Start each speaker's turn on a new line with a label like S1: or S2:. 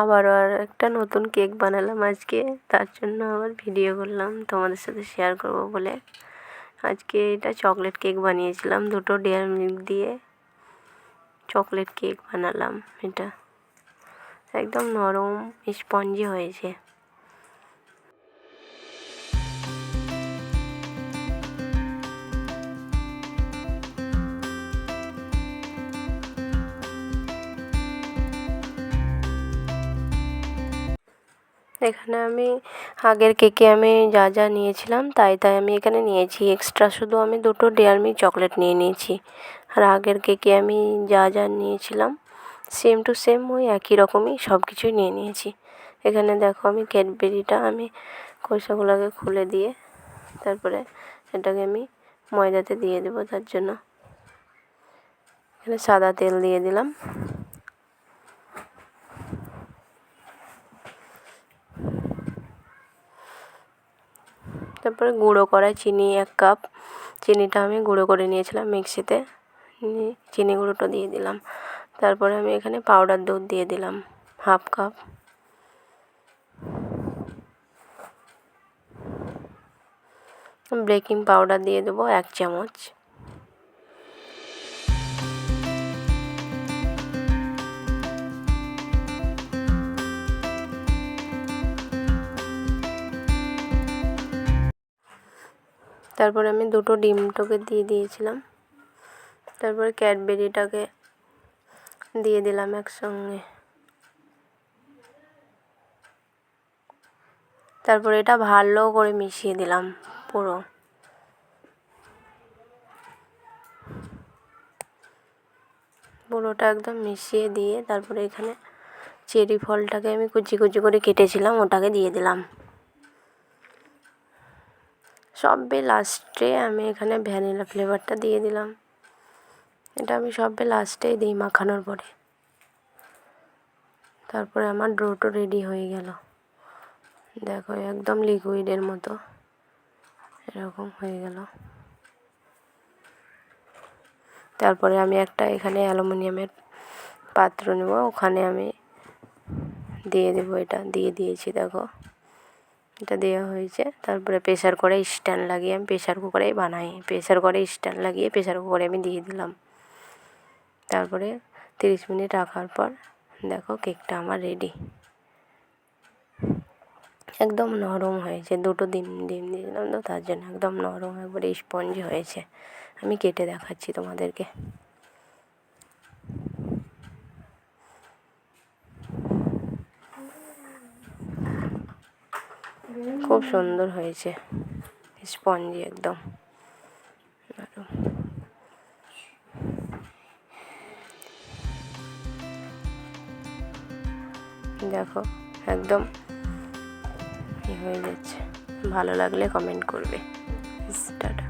S1: আবারও আর একটা নতুন কেক বানালাম আজকে। তার জন্য আবার ভিডিও করলাম, তোমাদের সাথে শেয়ার করব বলে। আজকে এটা চকলেট কেক বানিয়েছিলাম, দুটো ডেয়ার মিল্ক দিয়ে চকলেট কেক বানালাম এটা। একদম নরম স্পঞ্জি হয়েছে। এখানে আমি আগের কেকে আমি যা যা নিয়েছিলাম তাই তাই আমি এখানে নিয়েছি। এক্সট্রা শুধু আমি দুটো ডেয়ার মিল্ক চকলেট নিয়ে নিয়েছি। আর আগের কেকে আমি যা যা নিয়েছিলাম সেম টু সেম ওই একই রকমই সব কিছুই নিয়ে নিয়েছি। এখানে দেখো আমি ক্যাডবেরিটা আমি খোসাগুলোকে খুলে দিয়ে তারপরে এটাকে আমি ময়দাতে দিয়ে দেবো তার জন্য। এখানে সাদা তেল দিয়ে দিলাম। তারপরে গুঁড়ো করা চিনি এক কাপ। চিনিটা আমি গুঁড়ো করে নিয়েছিলাম মিক্সিতে। চিনি গুঁড়োটা দিয়ে দিলাম। তারপরে আমি এখানে পাউডার দুধ দিয়ে দিলাম হাফ কাপ বেকিং পাউডার দিয়ে দেবো এক চামচ। তারপরে আমি দুটো ডিমটাকে দিয়ে দিয়েছিলাম। তারপরে ক্যাডবেরিটাকে দিয়ে দিলাম একসঙ্গে। তারপরে এটা ভালো করে মিশিয়ে দিলাম পুরো। পুরোটা একদম মিশিয়ে দিয়ে তারপরে এখানে চেরি ফলটাকে আমি কুচি কুচি করে কেটেছিলাম, ওটাকে দিয়ে দিলাম। সবে লাস্টে আমি এখানে ভ্যানিলা ফ্লেভারটা দিয়ে দিলাম। এটা আমি সবে লাস্টেই দিই মাখানোর পরে। তারপরে আমার ডোটো রেডি হয়ে গেল। দেখো, একদম লিকুইডের মতো। এরকম হয়ে গেল। তারপরে আমি একটা এখানে অ্যালুমিনিয়ামের পাত্র নেব। ওখানে আমি দিয়ে দেবো এটা, দিয়ে দিয়েছি, দেখো। এটা দেওয়া হয়েছে। তারপরে প্রেশার করে স্ট্যান্ড লাগিয়ে আমি প্রেশার কুকারেই বানাই। প্রেশার করে স্ট্যান্ড লাগিয়ে প্রেশার কুকারে আমি দিয়ে দিলাম। তারপরে তিরিশ মিনিট রাখার পর দেখো কেকটা আমার রেডি একদম নরম হয়েছে, দুটো ডিম ডিম দিয়েছিলাম তো তার জন্য একদম নরম, একবারে স্পঞ্জ হয়েছে। আমি কেটে দেখাচ্ছি তোমাদেরকে। খুব সুন্দর হয়েছে। স্পঞ্জি একদম। দেখো একদম হয়ে যাচ্ছে ভালো লাগলে কমেন্ট করবে। টাটা